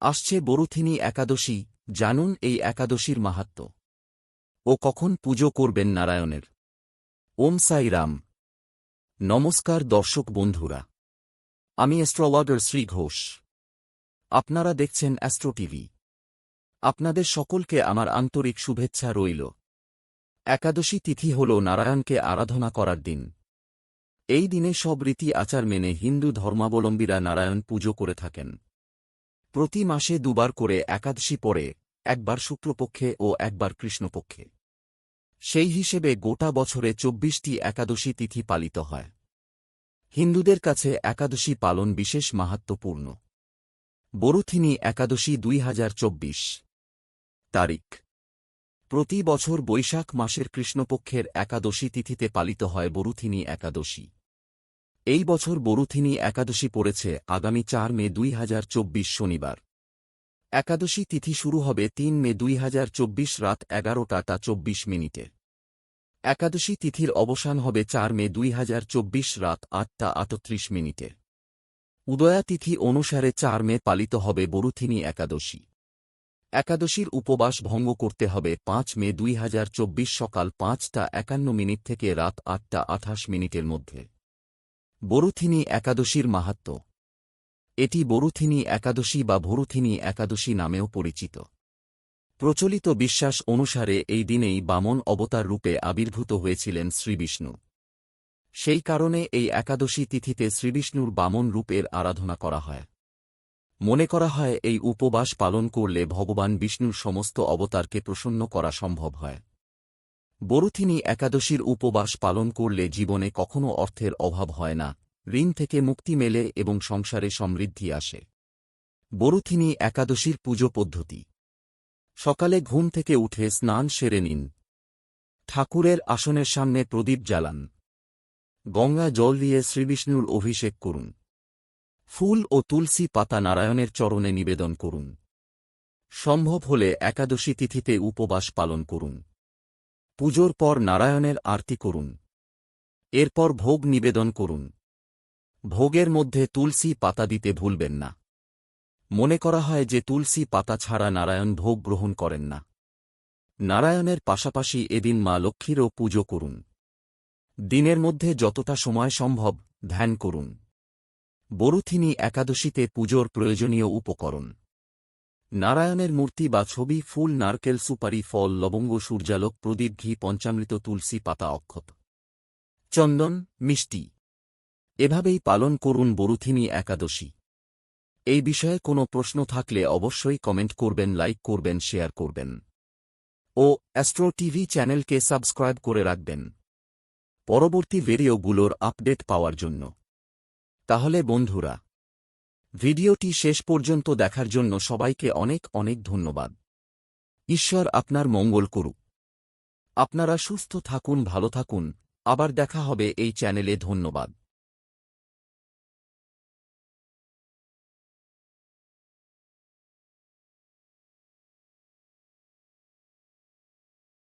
আসছে বরুথিনী একাদশী, জানুন এই একাদশীর মাহাত্ম্য ও কখন পুজো করবেন নারায়ণের? ওম সাই রাম। নমস্কার দর্শক বন্ধুরা। আমি অ্যাস্ট্রোলগার শ্রী ঘোষ। আপনারা দেখছেন অ্যাস্ট্রো টিভি। আপনাদের সকলকে আমার আন্তরিক শুভেচ্ছা রইল। একাদশী তিথি হল নারায়ণকে আরাধনা করার দিন। এই দিনে সব রীতি আচার মেনে হিন্দু ধর্মাবলম্বীরা নারায়ণ পুজো করে থাকেন। প্রতি মাসে দুবার করে একাদশী পরে একবার শুক্লপক্ষে ও একবার কৃষ্ণপক্ষে। সেই হিসেবে গোটা বছরে চব্বিশটি একাদশী তিথি পালিত হয়। হিন্দুদের কাছে একাদশী পালন বিশেষ মাহাত্ম্যপূর্ণ বরুথিনী একাদশী দুই হাজার চব্বিশ। তারিখ। প্রতি বছর বৈশাখ মাসের কৃষ্ণপক্ষের একাদশী তিথিতে পালিত হয় বরুথিনী একাদশী। এই বছর বরুথিনী একাদশী পড়েছে আগামী চার মে দুই হাজার চব্বিশ শনিবার। একাদশী তিথি শুরু হবে তিন মে দুই হাজার চব্বিশ রাত এগারোটা টা চব্বিশ মিনিটে। একাদশী তিথির অবসান হবে চার মে দুই হাজার চব্বিশ রাত আটটা আটত্রিশ মিনিটে। উদয়া তিথি অনুসারে চার মে পালিত হবে বরুথিনী একাদশী। একাদশীর উপবাস ভঙ্গ করতে হবে পাঁচ মে দুই হাজার চব্বিশ সকাল পাঁচটা একান্ন মিনিট থেকে রাত আটটা আঠাশ মিনিটের মধ্যে। বরুথিনী একাদশীর মাহাত্ম্য এটি বরুথিনী একাদশী বা ভরুথিনী একাদশী নামেও পরিচিত। প্রচলিত বিশ্বাস অনুসারে এই দিনেই বামন অবতার রূপে আবির্ভূত হয়েছিলেন শ্রীবিষ্ণু। সেই কারণে এই একাদশী তিথিতে শ্রীবিষ্ণুর বামন রূপের আরাধনা করা হয়। মনে করা হয় এই উপবাস পালন করলে ভগবান বিষ্ণুর সমস্ত অবতারকে প্রসন্ন করা সম্ভব হয়। বরুথিনী একাদশীর উপবাস পালন করলে জীবনে কখনও অর্থের অভাব হয় না, ঋণ থেকে মুক্তি মেলে এবং সংসারে সমৃদ্ধি আসে। বরুথিনী একাদশীর পুজো পদ্ধতি। সকালে ঘুম থেকে উঠে স্নান সেরে নিন। ঠাকুরের আসনের সামনে প্রদীপ জ্বালান। গঙ্গা জল দিয়ে শ্রীবিষ্ণুর অভিষেক করুন। ফুল ও তুলসী পাতা নারায়ণের চরণে নিবেদন করুন। সম্ভব হলে একাদশী তিথিতে উপবাস পালন করুন। পুজোর পর নারায়ণের আরতি করুন। এরপর ভোগ নিবেদন করুন। ভোগের মধ্যে তুলসী পাতা দিতে ভুলবেন না। মনে করা হয় যে তুলসী পাতা ছাড়া নারায়ণ ভোগ গ্রহণ করেন না। নারায়ণের পাশাপাশি এদিন মা লক্ষ্মীরও পুজো করুন। দিনের মধ্যে যতটা সময় সম্ভব ধ্যান করুন। বরুথিনী একাদশীতে পুজোর প্রয়োজনীয় উপকরণ। নারায়ণের মূর্তি বা ছবি ফুল, নারকেল, সুপারি, ফল, লবঙ্গ, সূর্যালোক, প্রদীপ, ঘি, পঞ্চামৃত, তুলসী পাতা, অক্ষত। চন্দন, মিষ্টি। এভাবেই পালন করুন বরুথিনী একাদশী। এই বিষয়ে কোনো প্রশ্ন থাকলে অবশ্যই কমেন্ট করবেন, লাইক করবেন, শেয়ার করবেন। ও অ্যাস্ট্রো টিভি চ্যানেলকে সাবস্ক্রাইব করে রাখবেন। পরবর্তী ভিডিওগুলোর আপডেট পাওয়ার জন্য। তাহলে বন্ধুরা ভিডিওটি শেষ পর্যন্ত দেখার জন্য সবাইকে অনেক অনেক ধন্যবাদ। ঈশ্বর আপনার মঙ্গল করুক। আপনারা সুস্থ থাকুন, ভালো থাকুন। আবার দেখা হবে এই চ্যানেলে, ধন্যবাদ।